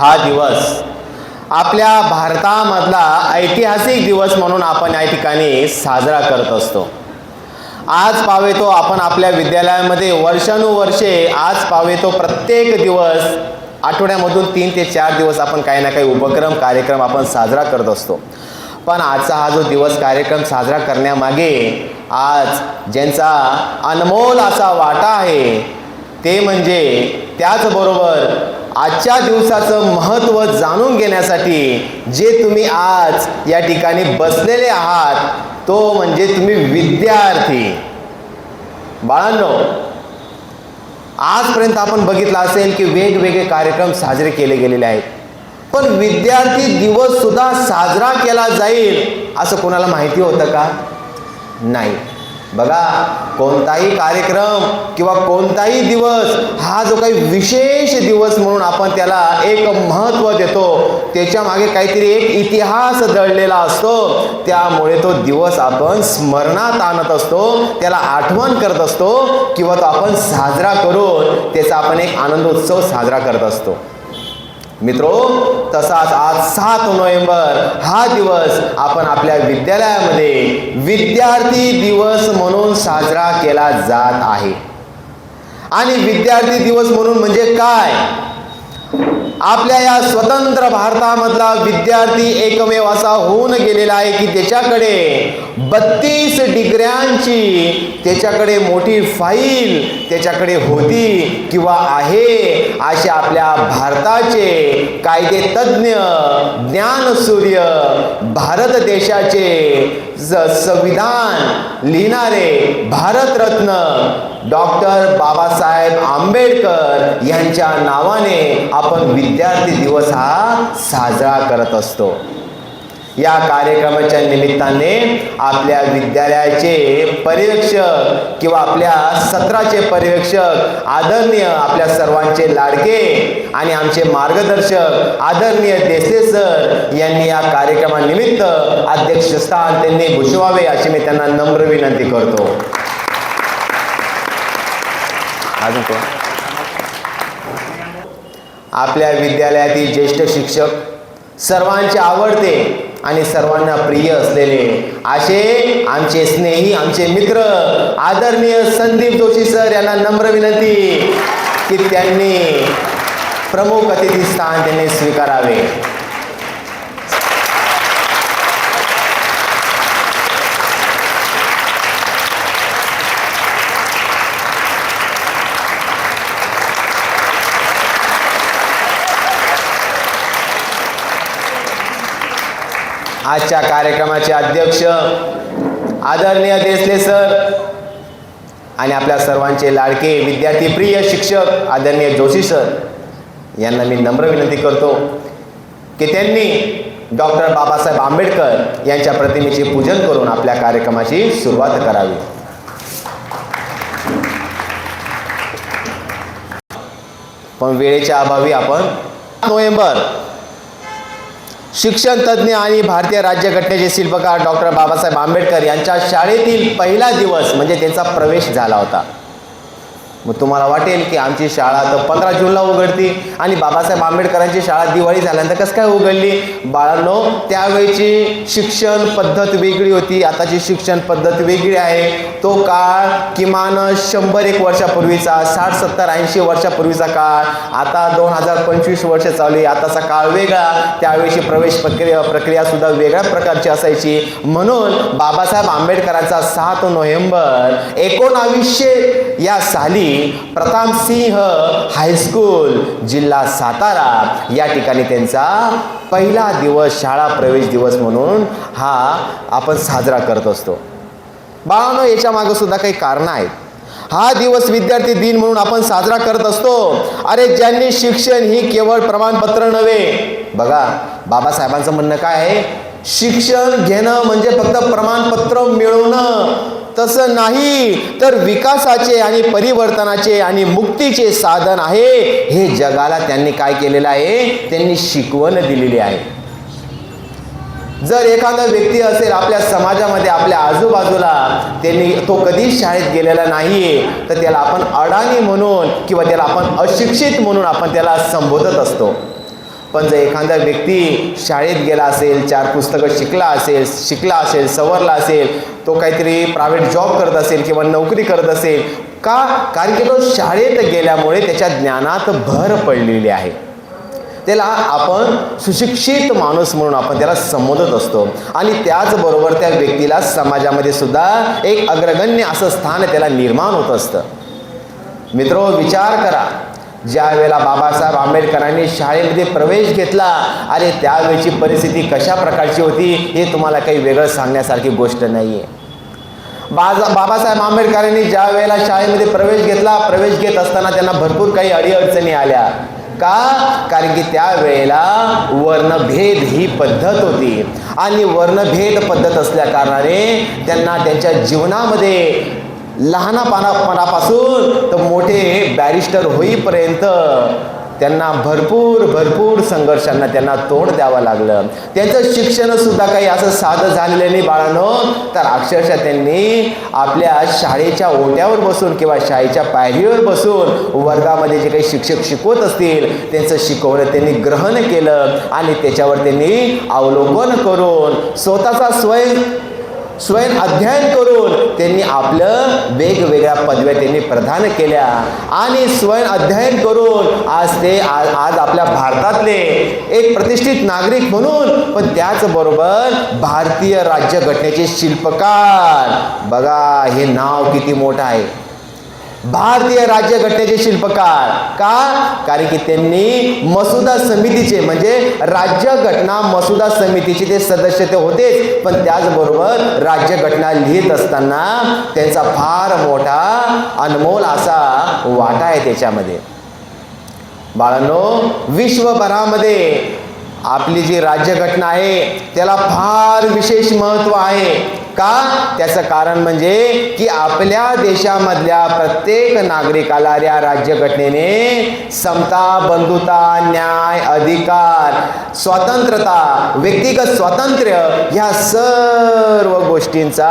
हा दिवस. आपल्या भारतामधला ऐतिहासिक दिवस म्हणून आपण या ठिकाणी साजरा करत असतो. आज पावेतो आपण आपल्या विद्यालयामध्ये वर्षानुवर्षे आज पावेतो प्रत्येक दिवस आठवड्यामधून तीन ते चार दिवस आपण काही ना काही उपक्रम कार्यक्रम आपण साजरा करत असतो. पण आजचा हा जो दिवस कार्यक्रम साजरा करण्यामागे आज ज्यांचा अनमोल असा वाटा आहे ते म्हणजे त्याचबरोबर आजच्या दिवसाचं महत्त्व जाणून घेण्यासाठी जे तुम्ही आज या ठिकाणी बसलेले आहात तो म्हणजे तुम्ही विद्यार्थी. बाळांनो आजपर्यंत आपण बघितलं असेल की वेगवेगळे कार्यक्रम साजरे केले गेलेले आहेत. पण विद्यार्थी दिवस सुद्धा साजरा केला जाईल असं कोणाला माहिती होतं का? नाही. बघा कोणताही कार्यक्रम किंवा कोणताही दिवस हा जो काही विशेष दिवस म्हणून आपण त्याला एक महत्त्व देतो त्याच्यामागे काहीतरी एक इतिहास दडलेला असतो. त्यामुळे तो दिवस आपण स्मरणात आणत असतो त्याला आठवण करत असतो किंवा तो आपण साजरा करून त्याचा आपण एक आनंदोत्सव साजरा करत असतो. मित्रो तसाच आज सात नोव्हेंबर हा दिवस आपण आपल्या विद्यालयामध्ये विद्यार्थी दिवस म्हणून साजरा केला जात आहे. आणि विद्यार्थी दिवस म्हणून म्हणजे काय? आपल्या या स्वतंत्र भारतामधला विद्यार्थी एकमेव असा होऊन गेलेला आहे की त्याच्याकडे बत्तीस डिग्र्यांची त्याच्याकडे मोठी फाईल त्याच्याकडे होती किंवा आहे असे आपल्या भारताचे कायदे तज्ज्ञ ज्ञानसूर्य भारत देशाचे संविधान लिहिणारे भारतरत्न डॉक्टर बाबासाहेब आंबेडकर यांच्या नावाने आपण विद्यार्थी दिवस हा साजरा करत असतो. या कार्यक्रमाच्या निमित्ताने आपल्या विद्यालयाचे पर्यवेक्षक किंवा आपल्या सत्राचे पर्यवेक्षक आदरणीय आपल्या सर्वांचे लाडके आणि आमचे मार्गदर्शक आदरणीय देसले सर यांनी या कार्यक्रमानिमित्त अध्यक्षस्थान त्यांनी भूषवावे अशी मी त्यांना नम्र विनंती करतो. अजून कोण? आपल्या विद्यालयातील ज्येष्ठ शिक्षक सर्वांचे आवडते आणि सर्वांना प्रिय असलेले असे आमचे स्नेही आमचे मित्र आदरणीय संदीप जोशी सर यांना नम्र विनंती की त्यांनी प्रमुख अतिथी स्थान त्यांनी स्वीकारावे. आजच्या कार्यक्रमाचे अध्यक्ष आदरणीय देसले सर आणि आपल्या सर्वांचे लाडके विद्यार्थी प्रिय शिक्षक आदरणीय जोशी सर यांना मी नम्र विनंती करतो की त्यांनी डॉक्टर बाबासाहेब आंबेडकर यांच्या प्रतिमेचे पूजन करून आपल्या कार्यक्रमाची सुरुवात करावी. पण वेळेच्या अभावी आपण नोव्हेंबर शिक्षण तज्ज्ञ आणि भारतीय राज्यघटनेचे शिल्पकार डॉक्टर बाबासाहेब आंबेडकर यांच्या शाळेतील पहिला दिवस म्हणजे त्यांचा प्रवेश झाला होता. मग तुम्हाला वाटेल की आमची शाळा तर पंधरा जूनला उघडती आणि बाबासाहेब आंबेडकरांची शाळा दिवाळी झाल्यानंतर कसं काय उघडली? बाळांनो त्यावेळची शिक्षण पद्धत वेगळी होती. आताची शिक्षण पद्धत वेगळी आहे. तो काळ किमान शंभर एक वर्षापूर्वीचा साठ सत्तर ऐंशी वर्षापूर्वीचा काळ. आता दोन हजार पंचवीस वर्ष चालू आहे. आताचा काळ वेगळा. त्यावेळीची प्रवेश प्रक्रिया प्रक्रियासुद्धा वेगळ्या प्रकारची असायची. म्हणून बाबासाहेब आंबेडकरांचा सात नोव्हेंबर एकोणावीसशे या साली प्रताप सिंह हायस्कूल जिल्हा सातारा या ठिकाणी त्यांचा पहिला दिवस शाळा प्रवेश दिवस म्हणून हा आपण साजरा करत असतो. बाळानो याच्या मागं सुद्धा काही कारणं आहेत. हा दिवस विद्यार्थी दिन म्हणून आपण साजरा करत असतो. अरे ज्यांनी शिक्षण ही केवळ प्रमाणपत्र नव्हे. बघा बाबासाहेबांचं म्हणणं काय आहे? शिक्षण घेणं म्हणजे फक्त प्रमाणपत्र मिळवणं. तसं नाही तर विकासाचे आणि परिवर्तनाचे आणि मुक्तीचे साधन आहे. हे जगाला त्यांनी काय केलेलं आहे? त्यांनी शिकवण दिलेली आहे. जर एखादा व्यक्ती असेल आपल्या समाजामध्ये आपल्या आजूबाजूला त्यांनी तो कधीच शाळेत गेलेला नाही तर त्याला आपण अडाणी म्हणून किंवा त्याला आपण अशिक्षित म्हणून आपण त्याला संबोधत असतो. पण जर एखादा व्यक्ती शाळेत गेला असेल चार पुस्तकं शिकला असेल शिकला असेल सवरला असेल तो काहीतरी प्रायव्हेट जॉब करत असेल किंवा नोकरी करत असेल का? कारण की तो शाळेत गेल्यामुळे त्याच्या ज्ञानात भर पडलेली आहे. त्याला आपण सुशिक्षित माणूस म्हणून आपण त्याला संबोधत असतो. आणि त्याचबरोबर त्या व्यक्तीला समाजामध्ये सुद्धा एक अग्रगण्य असं स्थान त्याला निर्माण होत असतं. मित्रो विचार करा. ज्या वेळेला बाबासाहेब आंबेडकरांनी शाळेमध्ये प्रवेश घेतला अरे त्यावेळची परिस्थिती कशा प्रकारची होती हे तुम्हाला काही वेगळं सांगण्यासारखी गोष्ट नाही आहे बाजा बाबासाहेब आंबेडकरांनी ज्या वेळेला शाळेमध्ये प्रवेश घेतला प्रवेश घेत असताना त्यांना भरपूर काही अडीअडचणी आल्या. का? कारण की त्यावेळेला वर्णभेद ही पद्धत होती. आणि वर्णभेद पद्धत असल्या कारणाने त्यांना त्यांच्या जीवनामध्ये लहानपणापासून तर मोठे बॅरिस्टर होईपर्यंत त्यांना भरपूर भरपूर संघर्षांना त्यांना तोंड द्यावं लागलं. त्यांचं शिक्षणसुद्धा काही असं साधं झालेलं नाही बाळानो. तर अक्षरशः त्यांनी आपल्या शाळेच्या ओट्यावर बसून किंवा शाळेच्या पायरीवर बसून वर्गामध्ये जे काही शिक्षक शिकवत असतील त्यांचं शिकवणं त्यांनी ग्रहण केलं आणि त्याच्यावर त्यांनी अवलोकन करून स्वतःचा स्वयं स्वयं अध्ययन करून त्यांनी आपलं वेगवेगळ्या पदव्या त्यांनी प्रदान केल्या. आणि स्वयं अध्ययन करून आज ते आज आज आपल्या भारतातले एक प्रतिष्ठित नागरिक म्हणून पण त्याचबरोबर भारतीय राज्यघटनेचे शिल्पकार. बघा हे नाव किती मोठं आहे. भारतीय राज्यघटनेचे शिल्पकार. का? कारण की त्यांनी मसुदा समितीचे म्हणजे राज्यघटना मसुदा समितीचे ते सदस्य ते होतेच. पण त्याचबरोबर राज्यघटना लिहित असताना त्यांचा फार मोठा अनमोल असा वाटा आहे त्याच्यामध्ये. बाळांनो विश्वभरामध्ये आपली जी राज्यघटना आहे त्याला फार विशेष महत्त्व आहे. का? त्याचं कारण म्हणजे की आपल्या देशामधल्या प्रत्येक नागरिकाला या राज्यघटनेने समता बंधुता न्याय अधिकार स्वातंत्र्यता व्यक्तिगत स्वातंत्र्य ह्या सर्व गोष्टींचा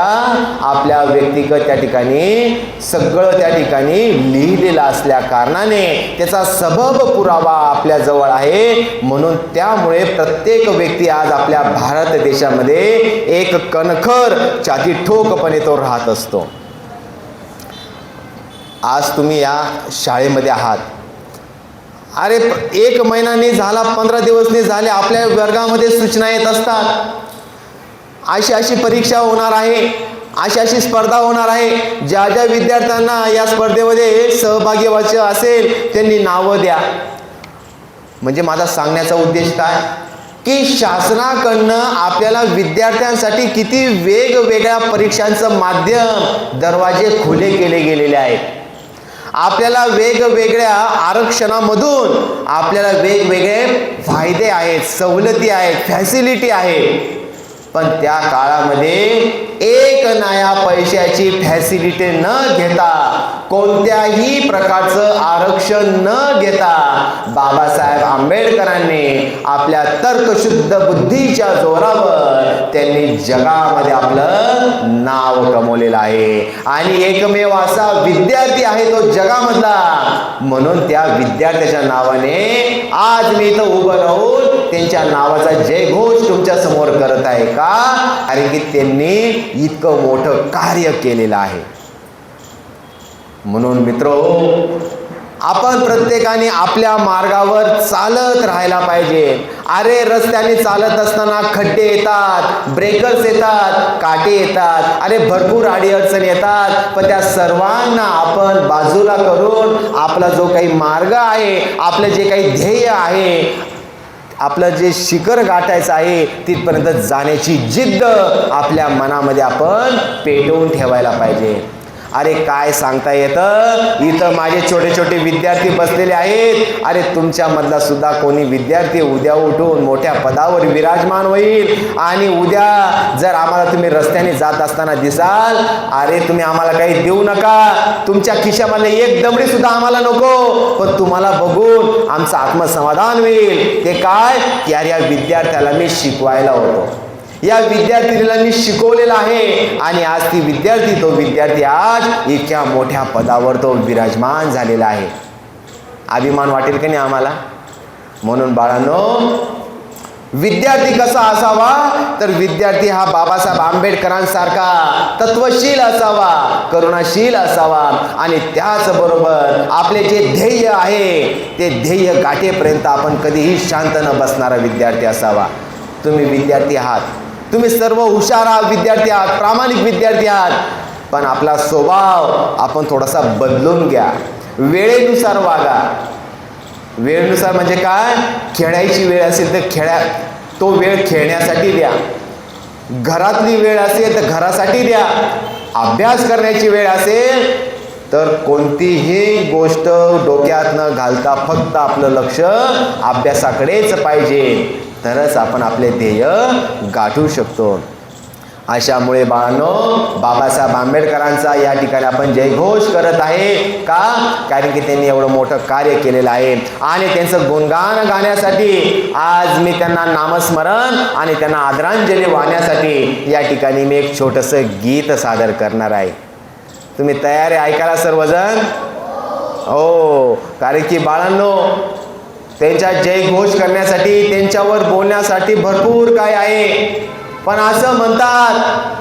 आपल्या व्यक्तिगत त्या ठिकाणी सगळं त्या ठिकाणी लिहिलेलं असल्या कारणाने त्याचा सबब पुरावा आपल्या जवळ आहे. म्हणून त्यामुळे प्रत्येक व्यक्ती आज आपल्या भारत देशामध्ये एक कणखर छाती ठोकपणे तो राहत असतो. आज तुम्ही या शाळेमध्ये आहात. अरे एक महिनाने झाला पंधरा दिवसने झाले आपल्या वर्गामध्ये सूचना येत असतात. अशी अशी परीक्षा होणार आहे अशी अशी स्पर्धा होणार आहे. ज्या ज्या विद्यार्थ्यांना या स्पर्धेमध्ये सहभागी व्हायचं असेल त्यांनी नावं द्या. म्हणजे माझा सांगण्याचा उद्देश काय? की शासनाकडनं आपल्याला विद्यार्थ्यांसाठी किती वेगवेगळ्या परीक्षांचं माध्यम दरवाजे खुले केले गेलेले आहेत. आपल्याला वेगवेगळ्या आरक्षणामधून आपल्याला वेगवेगळे फायदे आहेत सवलती आहेत फॅसिलिटी आहे पण त्या काळामध्ये एक नाया पैशाची फॅसिलिटी न घेता कोणत्याही प्रकारचं आरक्षण न घेता बाबासाहेब आंबेडकरांनी आपल्या तर्कशुद्ध बुद्धीच्या जोरावर त्यांनी जगामध्ये आपलं नाव कमवलेलं आहे. आणि एकमेव असा विद्यार्थी आहे तो जगामधला. म्हणून त्या विद्यार्थ्याच्या नावाने आज मी इथं उभं राहून त्यांच्या नावाचा जयघोष तुमच्यासमोर करत आहे का? कारण की त्यांनी इतकं मोठं कार्य केलेलं आहे. म्हणून मित्र आपण प्रत्येकाने आपल्या मार्गावर चालत राहायला पाहिजे. अरे रस्त्याने चालत असताना खड्डे येतात ब्रेकर्स येतात काटे येतात अरे भरपूर अडीअडचण येतात. पण त्या सर्वांना आपण बाजूला करून आपला जो काही मार्ग आहे आपलं जे काही ध्येय आहे आपलं जे शिखर गाठायचं आहे तिथपर्यंत जाण्याची जिद्द आपल्या मनामध्ये आपण पेटवून ठेवायला पाहिजे. अरे काय सांगता येतं? इथं माझे छोटे छोटे विद्यार्थी बसलेले आहेत. अरे तुमच्यामधला सुद्धा कोणी विद्यार्थी उद्या उठून मोठ्या पदावर विराजमान होईल. आणि उद्या जर आम्हाला तुम्ही रस्त्याने जात असताना दिसाल अरे तुम्ही आम्हाला काही देऊ नका. तुमच्या खिशामधले एक दमडी सुद्धा आम्हाला नको. पण तुम्हाला बघून आमचं आत्मसमाधान होईल. ते काय? की या विद्यार्थ्याला मी शिकवायला होतो. या विद्यार्थिनीला मी शिकवलेलं आहे. आणि आज ती विद्यार्थी तो विद्यार्थी आज इतक्या मोठ्या पदावर तो विराजमान झालेला आहे. अभिमान वाटेल की नाही आम्हाला? म्हणून बाळांनो विद्यार्थी कसा असावा? तर विद्यार्थी हा बाबासाहेब आंबेडकरांसारखा तत्वशील असावा करुणाशील असावा. आणि त्याचबरोबर आपले जे ध्येय आहे ते ध्येय गाठेपर्यंत आपण कधीही शांत न बसणारा विद्यार्थी असावा. तुम्ही विद्यार्थी आहात. तुम्ही सर्व हुशार आहात विद्यार्थी आहात प्रामाणिक विद्यार्थी आहात. पण आपला स्वभाव आपण थोडासा बदलून घ्या. वेळेनुसार वागा. वेळेनुसार म्हणजे काय? खेळायची वेळ असेल तर खेळा. तो वेळ खेळण्यासाठी द्या. घरातली वेळ असेल तर घरासाठी द्या. अभ्यास करण्याची वेळ असेल तर कोणतीही गोष्ट डोक्यात न घालता फक्त आपलं लक्ष अभ्यासाकडेच पाहिजे. तरच आपण आपले ध्येय गाठू शकतो. अशामुळे बाळांनो बाबासाहेब आंबेडकरांचा या ठिकाणी आपण जयघोष करत आहे का? कारण की त्यांनी एवढं मोठं कार्य केलेलं आहे. आणि त्यांचं गुणगान गाण्यासाठी आज मी त्यांना नामस्मरण आणि त्यांना आदरांजली वाहण्यासाठी या ठिकाणी मी एक छोटंसं गीत सादर करणार आहे. तुम्ही तयार आहे ऐकायला सर्वजण? हो कारण की बाळांनो त्यांच्या जयघोष करण्यासाठी त्यांच्यावर बोलण्यासाठी भरपूर काय आहे. पण असं म्हणतात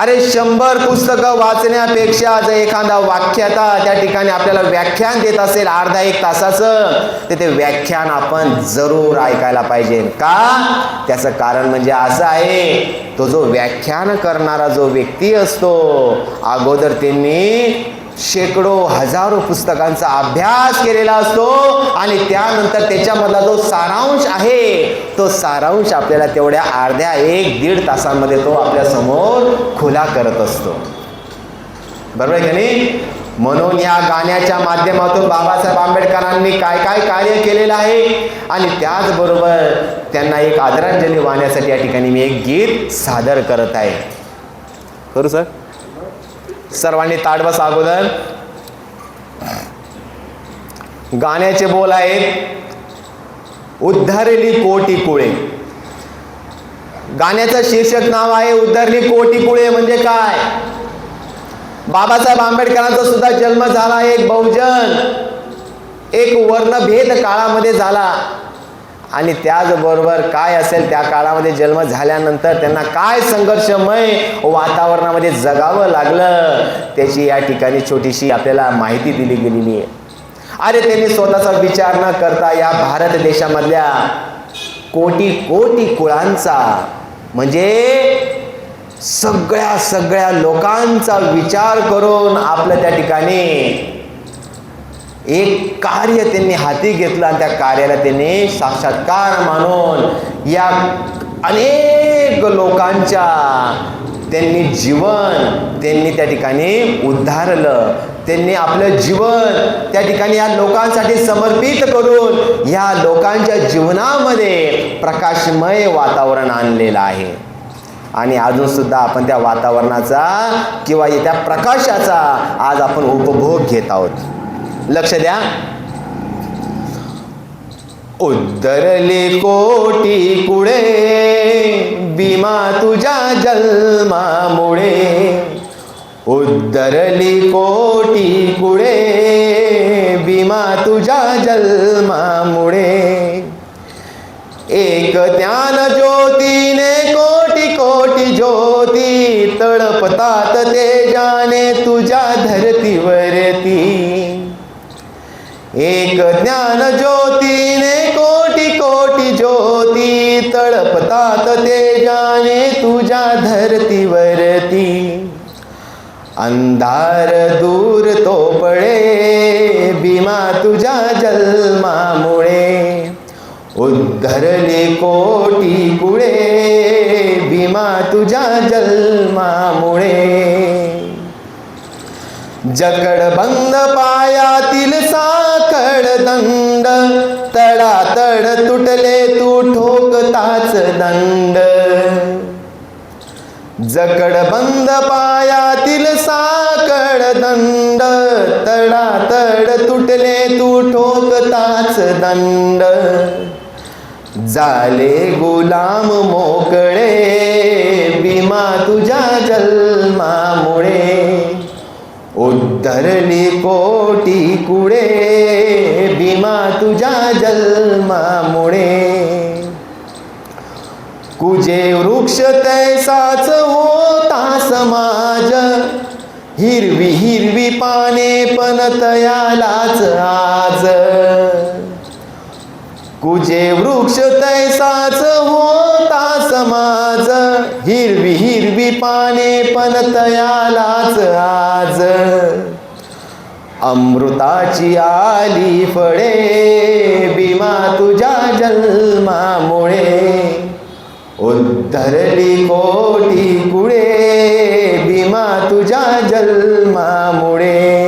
अरे शंभर पुस्तकं वाचण्यापेक्षा जर एखादा वाक्याता त्या ठिकाणी आपल्याला व्याख्यान देत असेल अर्धा एक तासाचं तर ते व्याख्यान आपण जरूर ऐकायला पाहिजे. का? त्याचं कारण म्हणजे असं आहे तो जो व्याख्यान करणारा जो व्यक्ती असतो अगोदर त्यांनी शेकडो हजारो पुस्तकांचा अभ्यास केलेला असतो आणि त्यानंतर त्याच्यामधला जो सारांश आहे तो सारांश आपल्याला तेवढ्या अर्ध्या एक दीड तासांमध्ये तो आपल्यासमोर खुला करत असतो. बरोबर आहे की नाही? म्हणून या गाण्याच्या माध्यमातून बाबासाहेब आंबेडकरांनी काय काय कार्य केलेलं आहे? आणि त्याचबरोबर त्यांना एक आदरांजली वाहण्यासाठी या ठिकाणी मी एक गीत सादर करत आहे. करू सर? सर्वांनी ताट बस अगोदर. गाण्याचे बोल आहेत उद्धरली कोटी कुळे. गाण्याचं शीर्षक नाव आहे उद्धरली कोटी कुळे म्हणजे काय? बाबासाहेब आंबेडकरांचा सुद्धा जन्म झाला एक बहुजन. एक वर्णभेद काळामध्ये झाला. आणि त्याचबरोबर काय असेल त्या काळामध्ये जन्म झाल्यानंतर त्यांना काय संघर्षमय वातावरणामध्ये जगावं लागलं त्याची या ठिकाणी छोटीशी आपल्याला माहिती दिली गेलेली आहे. अरे त्यांनी स्वतःचा विचार न करता या भारत देशामधल्या कोटी कोटी कुळांचा म्हणजे सगळ्या सगळ्या लोकांचा विचार करून आपलं त्या ठिकाणी एक कार्य त्यांनी हाती घेतलं आणि त्या कार्याला त्यांनी साक्षात्कार मानून या अनेक लोकांच्या त्यांनी जीवन त्यांनी त्या ठिकाणी उद्धारलं. त्यांनी आपलं जीवन त्या ठिकाणी या लोकांसाठी समर्पित करून या लोकांच्या जीवनामध्ये प्रकाशमय वातावरण आणलेलं आहे. आणि अजूनसुद्धा आपण त्या वातावरणाचा किंवा त्या प्रकाशाचा आज आपण उपभोग घेत आहोत. लक्ष द्या. उद्धरले कोटी कुळे भीमा तुझ्या जन्मामुळे. उद्धरली कोटी कुळे भीमा तुझ्या जन्मामुळे. एक ज्ञान ज्योतीने कोटी कोटी ज्योती तळपतात ते जाने तुझ्या धरतीवरती. एक ज्ञान ज्योतीने कोटी कोटी ज्योती तळपतात तेजाने तुझ्या धरतीवरती अंधार दूर तो पळे भीमा तुझ्या जन्मामुळे उद्धरले कोटी कुळे जन्मामुळे जकड बंद पायातील साखड दंड तडातड तुटले तू ठोकताच दंड. जकड बंद पायातील साकड दंड तडातड तुटले तू ठोकताच दंड. झाले गुलाम मोकळे भीमा तुझ्या जन्मामुळे. उद्धरली कोटी कुडे भीमा तुझ्या जन्मामुळे. कुजे वृक्ष तैसाच होता समाज हिरवी हिरवी पाने पण तयालाच आज. कुजे वृक्ष तैसाच होता समाज हिरवी हिरवी पाने पण तयालाच आज. अमृताची आली फळे भीमा तुझ्या जन्मामुळे. उद्धरली कोटी कुळे भीमा तुझ्या जन्मामुळे.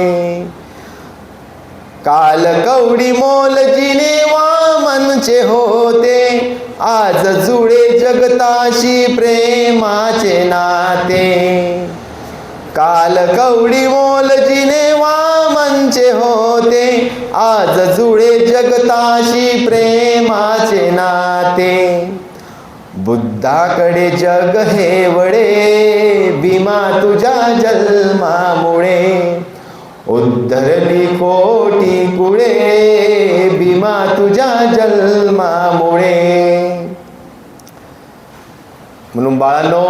काल कवडी मोल जिने वामनचे होते आज जुळे जगताशी प्रेमाचे नाते. काल कवडी मोल जिने मनचे होते. आज जुळे जगताशी प्रेमाचे नाते. बुद्धाकडे जग हे वडे भीमा तुझ्या जन्मामुळे. उद्धरली कोटी कुळे भीमा तुझ्या जन्मामुळे. म्हणून बाळांनो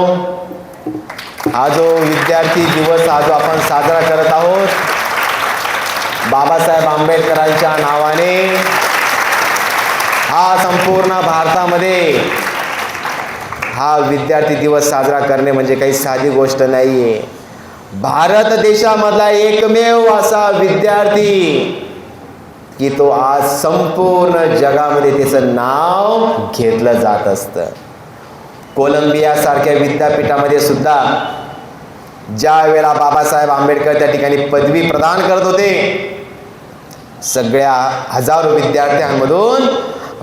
हा जो विद्यार्थी दिवस आज आपण साजरा करत आहोत बाबासाहेब आंबेडकरांच्या नावाने हा संपूर्ण भारतामध्ये हा विद्यार्थी दिवस साजरा करणे म्हणजे काही साधी गोष्ट नाही आहे भारत देशामधला एकमेव असा विद्यार्थी की तो आज संपूर्ण जगामध्ये त्याचं नाव घेतलं जात असतं. कोलंबिया सारख्या विद्यापीठामध्ये सुद्धा ज्या वेळेला बाबासाहेब आंबेडकर त्या ठिकाणी पदवी प्रदान करत होते सगळ्या हजारो विद्यार्थ्यांमधून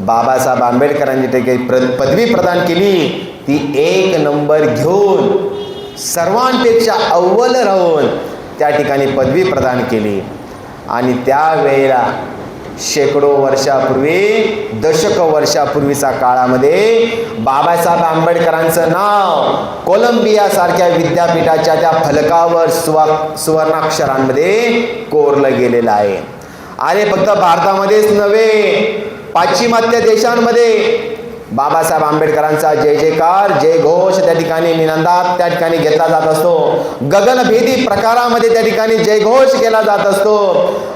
बाबासाहेब आंबेडकरांनी ते काही प्र पदवी प्रदान केली. ती एक नंबर घेऊन सर्वांपेक्षा अव्वल राहून त्या ठिकाणी पदवी प्रदान केली. आणि त्यावेळेला शेकडो वर्षापूर्वी दशक वर्षापूर्वीचा काळामध्ये बाबासाहेब आंबेडकरांचं नाव कोलंबिया सारख्या विद्यापीठाच्या त्या फलकावर स्व सुवर्णाक्षरांमध्ये कोरलं गेलेलं आहे. आणि फक्त भारतामध्येच नव्हे पाश्चिमात्य देशांमध्ये बाबासाहेब आंबेडकरांचा जय जयकार जय घोष त्या ठिकाणी निनंदात त्या ठिकाणी घेतला जात असतो. गगनभेदी प्रकारामध्ये त्या ठिकाणी जयघोष केला जात असतो.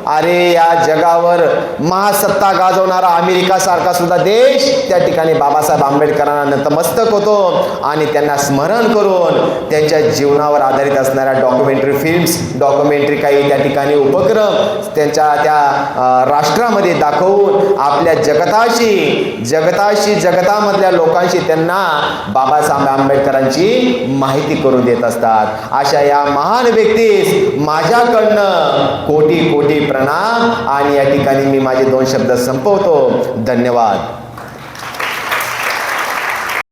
अरे या जगावर महासत्ता गाजवणारा अमेरिका सारखा सुद्धा देश त्या ठिकाणी बाबासाहेब आंबेडकरांना नतमस्तक होतो आणि त्यांना स्मरण करून त्यांच्या जीवनावर आधारित असणाऱ्या डॉक्युमेंटरी फिल्म्स डॉक्युमेंटरी काही त्या ठिकाणी उपक्रम त्यांच्या त्या राष्ट्रामध्ये दाखवून आपल्या जगताशी जगताशी जगतामधल्या लोकांशी त्यांना बाबासाहेब आंबेडकरांची माहिती करून देत असतात. अशा या महान व्यक्तीस माझ्याकडनं कोटी कोटी प्रणाम. आणि या ठिकाणी मी माझे दोन शब्द संपवतो. धन्यवाद.